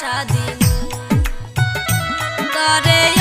আশা দিন তরে